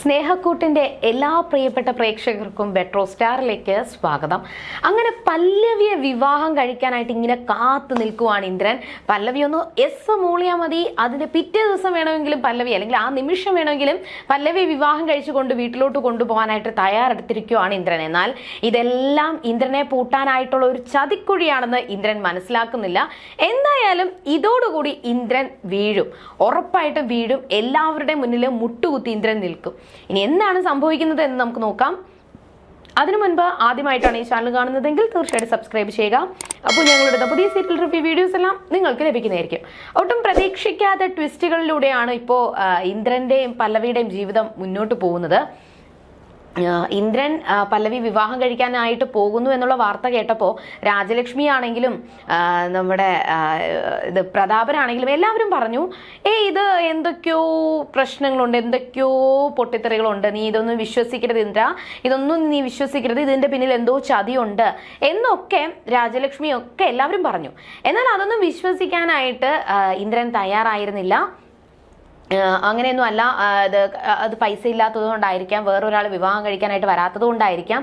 സ്നേഹക്കൂട്ടിന്റെ എല്ലാ പ്രിയപ്പെട്ട പ്രേക്ഷകർക്കും ബെട്രോ സ്റ്റാറിലേക്ക് സ്വാഗതം. അങ്ങനെ പല്ലവിയെ വിവാഹം കഴിക്കാനായിട്ട് ഇങ്ങനെ കാത്തു നിൽക്കുവാണ് ഇന്ദ്രൻ. പല്ലവി ഒന്ന് എസ് മൂളിയാൽ മതി. അതിന്റെ പിറ്റേ ദിവസം വേണമെങ്കിലും പല്ലവി അല്ലെങ്കിൽ ആ നിമിഷം വേണമെങ്കിലും പല്ലവി വിവാഹം കഴിച്ചുകൊണ്ട് വീട്ടിലോട്ട് കൊണ്ടുപോകാനായിട്ട് തയ്യാറെടുത്തിരിക്കുകയാണ് ഇന്ദ്രൻ. എന്നാൽ ഇതെല്ലാം ഇന്ദ്രനെ പൂട്ടാനായിട്ടുള്ള ഒരു ചതിക്കുഴിയാണെന്ന് ഇന്ദ്രൻ മനസ്സിലാക്കുന്നില്ല. എന്തായാലും ഇതോടുകൂടി ഇന്ദ്രൻ വീഴും. ഉറപ്പായിട്ടും വീഴും. എല്ലാവരുടെയും മുന്നിൽ മുട്ടുകുത്തി ഇന്ദ്രൻ നിൽക്കും. ഇനി എന്താണ് സംഭവിക്കുന്നത് എന്ന് നമുക്ക് നോക്കാം. അതിനു മുൻപ് ആദ്യമായിട്ടാണ് ഈ ചാനൽ കാണുന്നതെങ്കിൽ തീർച്ചയായിട്ടും സബ്സ്ക്രൈബ് ചെയ്യുക. അപ്പോൾ ഞങ്ങളുടെ പുതിയ സീരിയൽ റിവ്യൂ വീഡിയോസ് എല്ലാം നിങ്ങൾക്ക് ലഭിക്കുന്നതായിരിക്കും. ഒട്ടും പ്രതീക്ഷിക്കാത്ത ട്വിസ്റ്റുകളിലൂടെയാണ് ഇപ്പോൾ ഇന്ദ്രന്റെയും പല്ലവിയുടെയും ജീവിതം മുന്നോട്ട് പോകുന്നത്. ഇന്ദ്രൻ പല്ലവി വിവാഹം കഴിക്കാനായിട്ട് പോകുന്നു എന്നുള്ള വാർത്ത കേട്ടപ്പോൾ രാജലക്ഷ്മി ആണെങ്കിലും നമ്മുടെ ഇത് പ്രതാപനാണെങ്കിലും എല്ലാവരും പറഞ്ഞു ഏ ഇത് എന്തൊക്കെയോ പ്രശ്നങ്ങളുണ്ട് എന്തൊക്കെയോ പൊട്ടിത്തെറികളുണ്ട്. നീ ഇതൊന്നും വിശ്വസിക്കരുത് ഇന്ദ്ര. ഇതൊന്നും നീ വിശ്വസിക്കരുത്. ഇതിന്റെ പിന്നിൽ എന്തോ ചതിയുണ്ട്. എന്നൊക്കെ രാജലക്ഷ്മിയൊക്കെ എല്ലാവരും പറഞ്ഞു. എന്നാൽ അതൊന്നും വിശ്വസിക്കാനായിട്ട് ഇന്ദ്രൻ തയ്യാറായിരുന്നില്ല. അങ്ങനെയൊന്നും അല്ല. അത് അത് പൈസ ഇല്ലാത്തത് കൊണ്ടായിരിക്കാം. വേറൊരാൾ വിവാഹം കഴിക്കാനായിട്ട് വരാത്തത് കൊണ്ടായിരിക്കാം.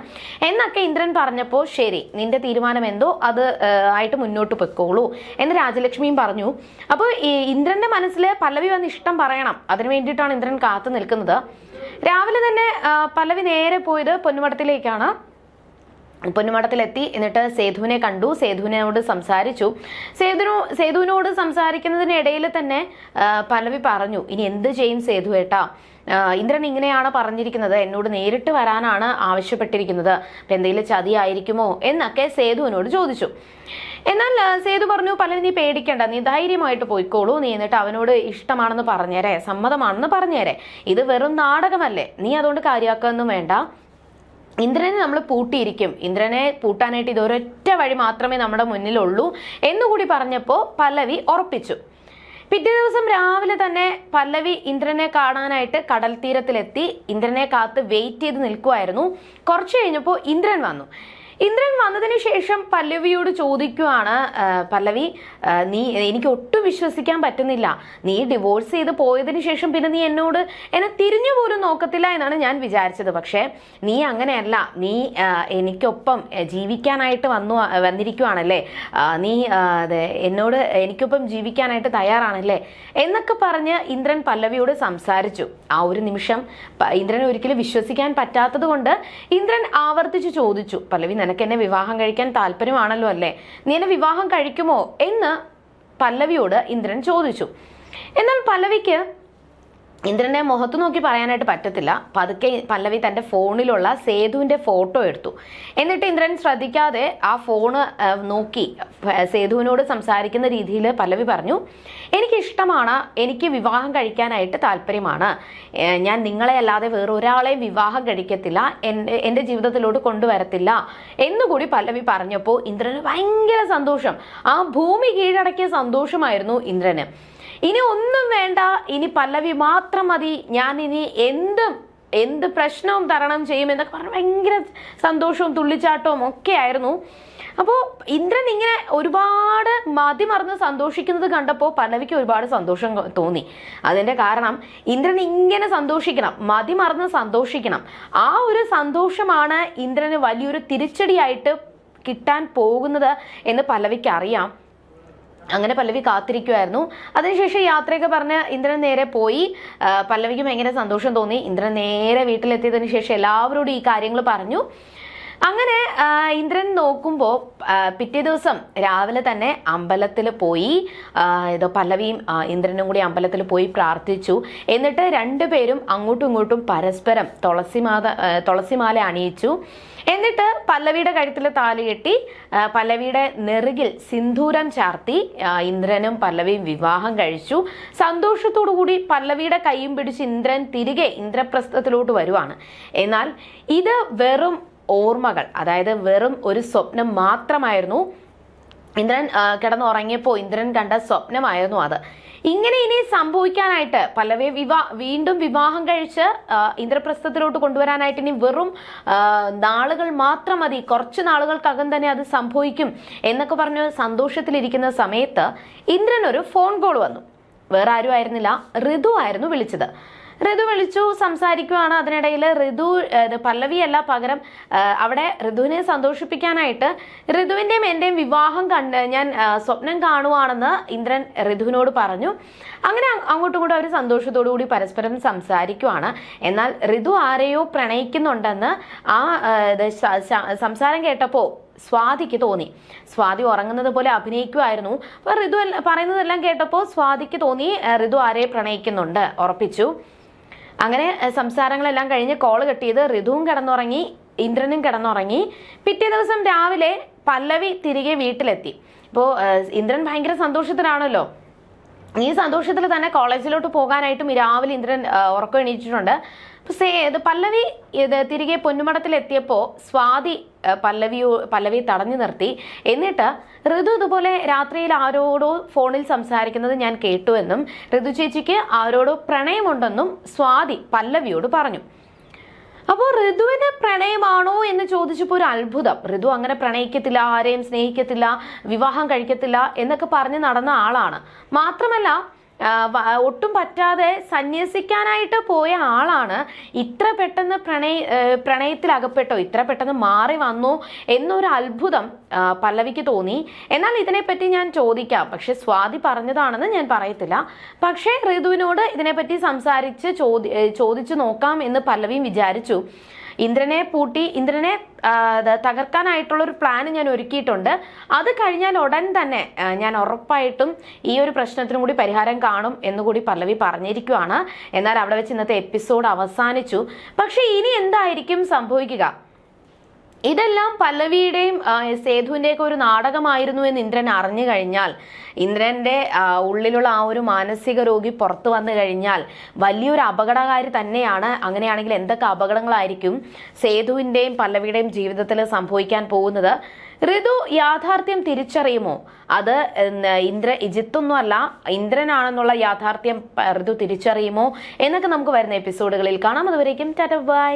എന്നൊക്കെ ഇന്ദ്രൻ പറഞ്ഞപ്പോൾ ശരി നിന്റെ തീരുമാനം എന്തോ? അത് ആയിട്ട് മുന്നോട്ട് പൊയ്ക്കോളൂ. എന്ന് രാജലക്ഷ്മിയും പറഞ്ഞു. അപ്പോൾ ഇന്ദ്രന്റെ മനസ്സിൽ പല്ലവി വന്ന് ഇഷ്ടം പറയണം. അതിനു വേണ്ടിയിട്ടാണ് ഇന്ദ്രൻ കാത്തു നിൽക്കുന്നത്. രാവിലെ തന്നെ പല്ലവി നേരെ പോയത് പൊന്നുമടത്തിലേക്കാണ് പൊന്നുമടത്തിലെത്തി എന്നിട്ട് സേതുവിനെ കണ്ടു. സേതുവിനോട് സംസാരിച്ചു. സേതുനു സേതുവിനോട് സംസാരിക്കുന്നതിനിടയിൽ തന്നെ പലവി പറഞ്ഞു ഇനി എന്ത് ചെയ്യും സേതു ഏട്ടാ? ഇന്ദ്രൻ ഇങ്ങനെയാണ് പറഞ്ഞിരിക്കുന്നത്. എന്നോട് നേരിട്ട് വരാനാണ് ആവശ്യപ്പെട്ടിരിക്കുന്നത്. എന്തെങ്കിലും ചതിയായിരിക്കുമോ എന്നൊക്കെ സേതുവിനോട് ചോദിച്ചു. എന്നാൽ സേതു പറഞ്ഞു പല നീ പേടിക്കണ്ട. നീ ധൈര്യമായിട്ട് പോയിക്കോളൂ. നീ എന്നിട്ട് അവനോട് ഇഷ്ടമാണെന്ന് പറഞ്ഞേരെ. സമ്മതമാണെന്ന് പറഞ്ഞേരെ. ഇത് വെറും നാടകമല്ലേ. നീ അതുകൊണ്ട് കാര്യമാക്കൊന്നും വേണ്ട. ഇന്ദ്രനെ നമ്മൾ പൂട്ടിയിരിക്കും. ഇന്ദ്രനെ പൂട്ടാനായിട്ട് ഇതൊരൊറ്റ വഴി മാത്രമേ നമ്മുടെ മുന്നിലുള്ളൂ എന്നുകൂടി പറഞ്ഞപ്പോൾ പല്ലവി ഉറപ്പിച്ചു. പിറ്റേ ദിവസം രാവിലെ തന്നെ പല്ലവി ഇന്ദ്രനെ കാണാനായിട്ട് കടൽ തീരത്തിലെത്തി ഇന്ദ്രനെ കാത്ത് വെയിറ്റ് ചെയ്ത് നിൽക്കുമായിരുന്നു കുറച്ച് കഴിഞ്ഞപ്പോൾ ഇന്ദ്രൻ വന്നു. ഇന്ദ്രൻ വന്നതിന് ശേഷം പല്ലവിയോട് ചോദിക്കുവാണ് പല്ലവി നീ എനിക്ക് ഒട്ടും വിശ്വസിക്കാൻ പറ്റുന്നില്ല. നീ ഡിവോഴ്സ് ചെയ്ത് പോയതിന് ശേഷം പിന്നെ നീ എന്നോട് എന്നെ തിരിഞ്ഞു പോലും നോക്കത്തില്ല എന്നാണ് ഞാൻ വിചാരിച്ചത്. പക്ഷേ നീ അങ്ങനെയല്ല. നീ എനിക്കൊപ്പം ജീവിക്കാനായിട്ട് വന്നു വന്നിരിക്കുവാണല്ലേ? നീ എന്നോട് എനിക്കൊപ്പം ജീവിക്കാനായിട്ട് തയ്യാറാണല്ലേ? എന്നൊക്കെ പറഞ്ഞ് ഇന്ദ്രൻ പല്ലവിയോട് സംസാരിച്ചു. ആ ഒരു നിമിഷം ഇന്ദ്രൻ ഒരിക്കലും വിശ്വസിക്കാൻ പറ്റാത്തത് കൊണ്ട് ഇന്ദ്രൻ ആവർത്തിച്ച് ചോദിച്ചു. പല്ലവി നിനക്ക് എന്നെ വിവാഹം കഴിക്കാൻ താല്പര്യമാണല്ലോ അല്ലേ? നീ എന്നെ വിവാഹം കഴിക്കുമോ? എന്ന് പല്ലവിയോട് ഇന്ദ്രൻ ചോദിച്ചു. എന്നാൽ പല്ലവിക്ക് ഇന്ദ്രന്റെ മുഖത്ത് നോക്കി പറയാനായിട്ട് പറ്റത്തില്ല. പതുക്കെ പല്ലവി തന്റെ ഫോണിലുള്ള സേതുവിന്റെ ഫോട്ടോ എടുത്തു. എന്നിട്ട് ഇന്ദ്രൻ ശ്രദ്ധിക്കാതെ ആ ഫോണ് നോക്കി സേതുവിനോട് സംസാരിക്കുന്ന രീതിയിൽ പല്ലവി പറഞ്ഞു എനിക്ക് ഇഷ്ടമാണ് എനിക്ക് വിവാഹം കഴിക്കാനായിട്ട് താല്പര്യമാണ്. ഞാൻ നിങ്ങളെ അല്ലാതെ വേറൊരാളെ വിവാഹം കഴിക്കത്തില്ല എന്റെ എന്റെ ജീവിതത്തിലോട്ട് കൊണ്ടുവരത്തില്ല. എന്നുകൂടി പല്ലവി പറഞ്ഞപ്പോൾ ഇന്ദ്രന് ഭയങ്കര സന്തോഷം. ആ ഭൂമി കീഴടക്കിയ സന്തോഷമായിരുന്നു ഇന്ദ്രന്. ഇനി ഒന്നും വേണ്ട. ഇനി പല്ലവി മാത്രം മതി. ഞാൻ ഇനി എന്തും എന്ത് പ്രശ്നവും തരണം ചെയ്യും എന്നൊക്കെ പറഞ്ഞ് ഭയങ്കര സന്തോഷവും തുള്ളിച്ചാട്ടവും ഒക്കെ ആയിരുന്നു. അപ്പോൾ ഇന്ദ്രൻ ഇങ്ങനെ ഒരുപാട് മതി മറന്ന് സന്തോഷിക്കുന്നത് കണ്ടപ്പോൾ പല്ലവിക്ക് ഒരുപാട് സന്തോഷം തോന്നി. അതിന്റെ കാരണം ഇന്ദ്രൻ ഇങ്ങനെ സന്തോഷിക്കണം മതി മറന്ന് സന്തോഷിക്കണം. ആ ഒരു സന്തോഷമാണ് ഇന്ദ്രന് വലിയൊരു തിരിച്ചടിയായിട്ട് കിട്ടാൻ പോകുന്നത് എന്ന് പല്ലവിക്ക് അറിയാം. അങ്ങനെ പല്ലവി കാത്തിരിക്കുമായിരുന്നു അതിനുശേഷം യാത്രയൊക്കെ പറഞ്ഞ് ഇന്ദ്രൻ നേരെ പോയി. പല്ലവിക്കും ഭയങ്കര സന്തോഷം തോന്നി. ഇന്ദ്രൻ നേരെ വീട്ടിലെത്തിയതിന് ശേഷം എല്ലാവരോടും ഈ കാര്യങ്ങൾ പറഞ്ഞു. അങ്ങനെ ഇന്ദ്രൻ നോക്കുമ്പോൾ പിറ്റേ ദിവസം രാവിലെ തന്നെ അമ്പലത്തിൽ പോയി. ഏതോ പല്ലവിയും ഇന്ദ്രനും കൂടി അമ്പലത്തിൽ പോയി പ്രാർത്ഥിച്ചു. എന്നിട്ട് രണ്ടുപേരും അങ്ങോട്ടും ഇങ്ങോട്ടും പരസ്പരം തുളസിമാത തുളസിമാല അണിയിച്ചു. എന്നിട്ട് പല്ലവിയുടെ കഴുത്തിൽ താലി കെട്ടി പല്ലവിയുടെ നെറുകിൽ സിന്ദൂരം ചാർത്തി ഇന്ദ്രനും പല്ലവിയും വിവാഹം കഴിച്ചു. സന്തോഷത്തോടു കൂടി പല്ലവിയുടെ കൈയും പിടിച്ച് ഇന്ദ്രൻ തിരികെ ഇന്ദ്രപ്രസ്ഥത്തിലോട്ട് വരുവാണ്. എന്നാൽ ഇത് വെറും ഓർമ്മകൾ അതായത് വെറും ഒരു സ്വപ്നം മാത്രമായിരുന്നു. ഇന്ദ്രൻ കിടന്നുറങ്ങിയപ്പോൾ ഇന്ദ്രൻ കണ്ട സ്വപ്നമായിരുന്നു അത്. ഇങ്ങനെ ഇനി സംഭവിക്കാനായിട്ട് പലവേ വിവാ വീണ്ടും വിവാഹം കഴിച്ച് ഇന്ദ്രപ്രസ്ഥത്തിലോട്ട് കൊണ്ടുവരാനായിട്ട് ഇനി വെറും നാളുകൾ മാത്രം മതി. കുറച്ച് നാളുകൾക്കകം തന്നെ അത് സംഭവിക്കും എന്നൊക്കെ പറഞ്ഞ് സന്തോഷത്തിലിരിക്കുന്ന സമയത്ത് ഇന്ദ്രൻ ഒരു ഫോൺ കോൾ വന്നു. വേറെ ആരും ആയിരുന്നില്ല. ഋതു ആയിരുന്നു വിളിച്ചത്. ഋതു വിളിച്ചു സംസാരിക്കുവാണ്. അതിനിടയിൽ ഋതു പല്ലവിയല്ല പകരം അവിടെ ഋതുവിനെ സന്തോഷിപ്പിക്കാനായിട്ട് ഋതുവിന്റെയും എന്റെയും വിവാഹം കണ്ട് ഞാൻ സ്വപ്നം കാണുവാണെന്ന് ഇന്ദ്രൻ ഋതുവിനോട് പറഞ്ഞു. അങ്ങനെ അങ്ങോട്ടും ഇങ്ങോട്ടും അവർ സന്തോഷത്തോടു കൂടി പരസ്പരം സംസാരിക്കുവാണ്. എന്നാൽ ഋതു ആരെയോ പ്രണയിക്കുന്നുണ്ടെന്ന് ആ സംസാരം കേട്ടപ്പോൾ സ്വാതിക്ക് തോന്നി. സ്വാതി ഉറങ്ങുന്നത് പോലെ അഭിനയിക്കുമായിരുന്നു അപ്പൊ ഋതു പറയുന്നതെല്ലാം കേട്ടപ്പോൾ സ്വാതിക്ക് തോന്നി ഋതു ആരെ പ്രണയിക്കുന്നുണ്ട് ഉറപ്പിച്ചു. അങ്ങനെ സംസാരങ്ങളെല്ലാം കഴിഞ്ഞ് കോൾ കെട്ടിയത് ഋതുവും കിടന്നുറങ്ങി ഇന്ദ്രനും കിടന്നുറങ്ങി. പിറ്റേ ദിവസം രാവിലെ പല്ലവി തിരികെ വീട്ടിലെത്തി. ഇപ്പോൾ ഇന്ദ്രൻ ഭയങ്കര സന്തോഷത്തിലാണല്ലോ. ഈ സന്തോഷത്തിൽ തന്നെ കോളേജിലോട്ട് പോകാനായിട്ടും രാവിലെ ഇന്ദ്രൻ ഉറക്കം എണീറ്റിട്ടുണ്ട്. സേ ഇത് പല്ലവി ഇത് തിരികെ പൊന്നുമടത്തിൽ എത്തിയപ്പോൾ സ്വാതി പല്ലവിയോ പല്ലവി പല്ലവി തടഞ്ഞു നിർത്തി. എന്നിട്ട് ഋതു ഇതുപോലെ രാത്രിയിൽ ആരോടോ ഫോണിൽ സംസാരിക്കുന്നത് ഞാൻ കേട്ടുവെന്നും ഋതു ചേച്ചിക്ക് ആരോടോ പ്രണയമുണ്ടെന്നും സ്വാതി പല്ലവിയോട് പറഞ്ഞു. അപ്പോൾ ഋതുവിന് പ്രണയമാണോ എന്ന് ചോദിച്ചപ്പോൾ ഒരു അത്ഭുതം. ഋതു അങ്ങനെ പ്രണയിക്കത്തില്ല ആരെയും സ്നേഹിക്കത്തില്ല വിവാഹം കഴിക്കത്തില്ല എന്നൊക്കെ പറഞ്ഞ് നടന്ന ആളാണ്. മാത്രമല്ല ഒട്ടും പറ്റാതെ സന്യസിക്കാനായിട്ട് പോയ ആളാണ്. ഇത്ര പെട്ടെന്ന് പ്രണയ പ്രണയത്തിൽ അകപ്പെട്ടോ ഇത്ര പെട്ടെന്ന് മാറി വന്നു എന്നൊരു അത്ഭുതം പല്ലവിക്ക് തോന്നി. എന്നാൽ ഇതിനെപ്പറ്റി ഞാൻ ചോദിക്കാം. പക്ഷെ സ്വാതി പറഞ്ഞതാണെന്ന് ഞാൻ പറയത്തില്ല. പക്ഷേ ഋതുവിനോട് ഇതിനെപ്പറ്റി സംസാരിച്ച് ചോദി ചോദിച്ചു നോക്കാം എന്ന് പല്ലവിയും വിചാരിച്ചു. ഇന്ദ്രനെ പൂട്ടി ഇന്ദ്രനെ തകർക്കാനായിട്ടുള്ള ഒരു പ്ലാൻ ഞാൻ ഒരുക്കിയിട്ടുണ്ട്. അത് കഴിഞ്ഞാൽ ഉടൻ തന്നെ ഞാൻ ഉറപ്പായിട്ടും ഈ ഒരു പ്രശ്നത്തിനും കൂടി പരിഹാരം കാണും എന്നുകൂടി പല്ലവി പറഞ്ഞിരിക്കുവാണ്. എന്നാൽ അവിടെ വെച്ച് ഇന്നത്തെ എപ്പിസോഡ് അവസാനിച്ചു. പക്ഷേ ഇനി എന്തായിരിക്കും സംഭവിക്കുക? ഇതെല്ലാം പല്ലവിയുടെയും സേതുവിന്റെയൊക്കെ ഒരു നാടകമായിരുന്നു എന്ന് ഇന്ദ്രൻ അറിഞ്ഞു കഴിഞ്ഞാൽ ഇന്ദ്രന്റെ ഉള്ളിലുള്ള ആ ഒരു മാനസിക രോഗി പുറത്തു വന്നു കഴിഞ്ഞാൽ വലിയൊരു അപകടകാരി തന്നെയാണ്. അങ്ങനെയാണെങ്കിൽ എന്തൊക്കെ അപകടങ്ങളായിരിക്കും സേതുവിന്റെയും പല്ലവിയുടെയും ജീവിതത്തിൽ സംഭവിക്കാൻ പോകുന്നത്? ഋതു യാഥാർത്ഥ്യം തിരിച്ചറിയുമോ? അത് ഇന്ദ്ര ഇജിത്തൊന്നുമല്ല ഇന്ദ്രനാണെന്നുള്ള യാഥാർത്ഥ്യം ഋതു തിരിച്ചറിയുമോ? എന്നൊക്കെ നമുക്ക് വരുന്ന എപ്പിസോഡുകളിൽ കാണാം. അതുവരേക്കും ടാറ്റ ബൈ.